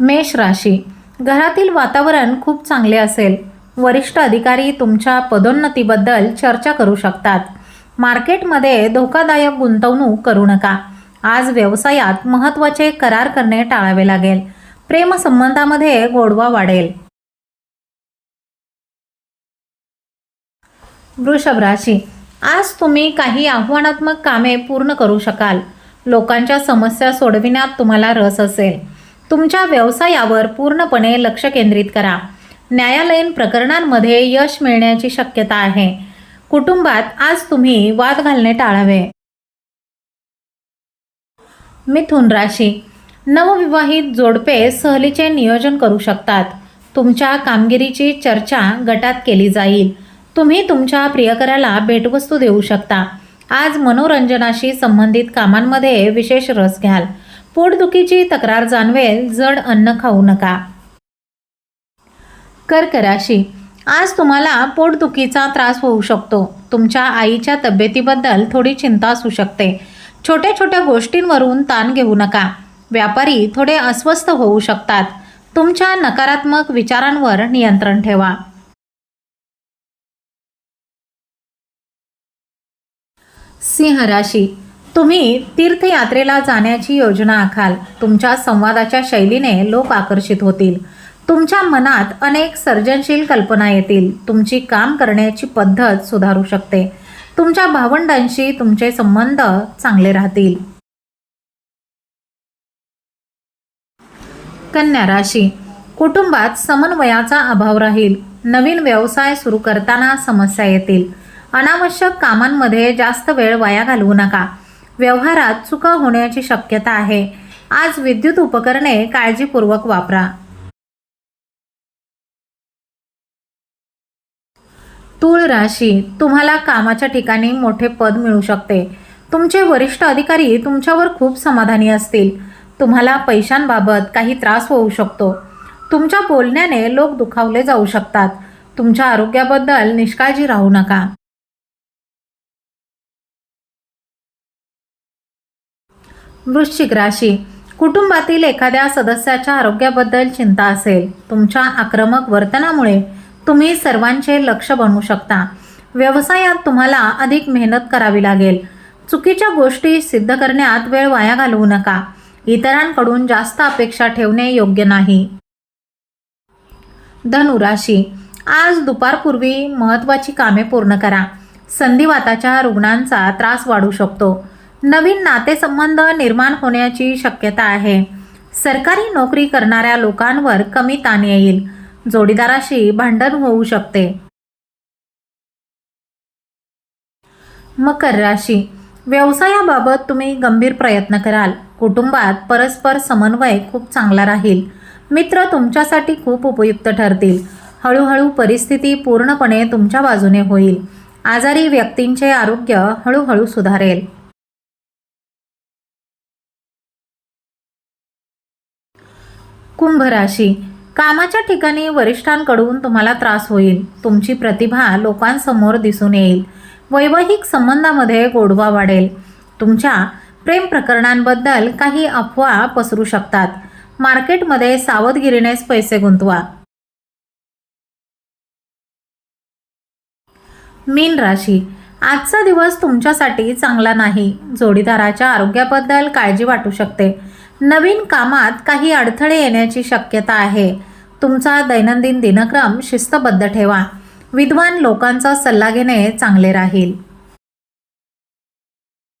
मेष राशी. घरातील वातावरण खूप चांगले असेल. वरिष्ठ अधिकारी तुमच्या पदोन्नतीबद्दल चर्चा करू शकतात. मार्केटमध्ये धोकादायक गुंतवणूक करू नका. आज व्यवसायात महत्त्वाचे करार करणे टाळावे लागेल. प्रेमसंबंधामध्ये गोडवा वाढेल. वृषभ राशी. आज तुम्ही काही आव्हानात्मक कामे पूर्ण करू शकाल. लोकांच्या समस्या सोडविण्यात तुम्हाला रस असेल. तुमच्या व्यवसायावर पूर्णपणे लक्ष केंद्रित करा. न्यायालयीन प्रकरणांमध्ये यश मिळण्याची शक्यता आहे. कुटुंबात आज तुम्ही वाद घालणे टाळावे. मिथुन राशी. नवविवाहित जोडपे सहलीचे नियोजन करू शकतात. तुमच्या कामगिरीची चर्चा गटात केली जाईल. तुम्ही तुमच्या प्रियकराला भेटवस्तू देऊ शकता. आज मनोरंजनाशी संबंधित कामांमध्ये विशेष रस घ्याल. पोटदुखीची तक्रार जाणवेल जड अन्न खाऊ नका. कर्क राशी आज तुम्हाला पोटदुखीचा त्रास होऊ शकतो. तुमच्या आईच्या तब्येतीबद्दल थोडी चिंता असू शकते. छोट्या छोट्या गोष्टींवरून ताण घेऊ नका. व्यापारी थोडे अस्वस्थ होऊ शकतात. तुमच्या नकारात्मक विचारांवर नियंत्रण ठेवा. सिंह राशी तुम्ही तीर्थयात्रेला जाण्याची योजना आखाल. तुमच्या संवादाच्या शैलीने लोक आकर्षित होतील. तुमच्या मनात अनेक सर्जनशील कल्पना येतील. तुमची काम करण्याची पद्धत सुधारू शकते. तुमच्या भावंडांशी तुमचे संबंध चांगले राहतील. कन्या राशी. कुटुंबात समन्वयाचा अभाव राहील. नवीन व्यवसाय सुरू करताना समस्या येतील. अनावश्यक कामांमध्ये जास्त वेळ वाया घालवू नका. व्यवहारात चुका होण्याची शक्यता आहे. आज विद्युत उपकरणे काळजीपूर्वक वापरा. तूळ राशी. तुम्हाला कामाच्या ठिकाणी मोठे पद मिळू शकते. तुमचे वरिष्ठ अधिकारी तुमच्यावर खूप समाधानी असतील. तुम्हाला पैशांबाबत काही त्रास होऊ शकतो. तुमच्या बोलण्याने लोक दुखावले जाऊ शकतात. तुमच्या आरोग्याबद्दल निष्काळजी राहू नका. वृश्चिक राशी. कुटुंबातील एखाद्या सदस्याच्या आरोग्याबद्दल चिंता असेल तुमच्या आक्रमक वर्तनामुळे तुम्ही सर्वांचे लक्ष बनवू शकता. व्यवसायात तुम्हाला अधिक मेहनत करावी लागेल. चुकीच्या गोष्टी सिद्ध करण्यात वेळ वाया घालवू नका. इतरांकडून जास्त अपेक्षा ठेवणे योग्य नाही. धनुराशी आज दुपारपूर्वी महत्त्वाची कामे पूर्ण करा. संधिवाताच्या रुग्णांचा त्रास वाढू शकतो. नवीन नातेसंबंध निर्माण होण्याची शक्यता आहे. सरकारी नोकरी करणाऱ्या लोकांवर कमी ताण येईल. जोडीदाराशी भांडण होऊ शकते. मकर राशी. व्यवसायाबाबत तुम्ही गंभीर प्रयत्न कराल. कुटुंबात परस्पर समन्वय खूप चांगला राहील. मित्र तुमच्यासाठी खूप उपयुक्त ठरतील. हळूहळू परिस्थिती पूर्णपणे तुमच्या बाजूने होईल. आजारी व्यक्तींचे आरोग्य हळूहळू सुधारेल. कुंभ राशी. कामाच्या ठिकाणी वरिष्ठांकडून तुम्हाला त्रास होईल. तुमची प्रतिभा लोकांसमोर दिसून येईल. वैवाहिक संबंधामध्ये गोडवा वाढेल. तुमच्या प्रेम प्रकरणांबद्दल काही अफवा पसरू शकतात. मार्केटमध्ये सावधगिरीनेच पैसे गुंतवा. मीन राशी. आजचा दिवस तुमच्यासाठी चांगला नाही. जोडीदाराच्या आरोग्याबद्दल काळजी वाटू शकते. नवीन कामात काही अडथळे येण्याची शक्यता आहे. तुमचा दैनंदिन दिनक्रम शिस्तबद्ध ठेवा. विद्वान लोकांचा सल्ला घेणे चांगले राहील.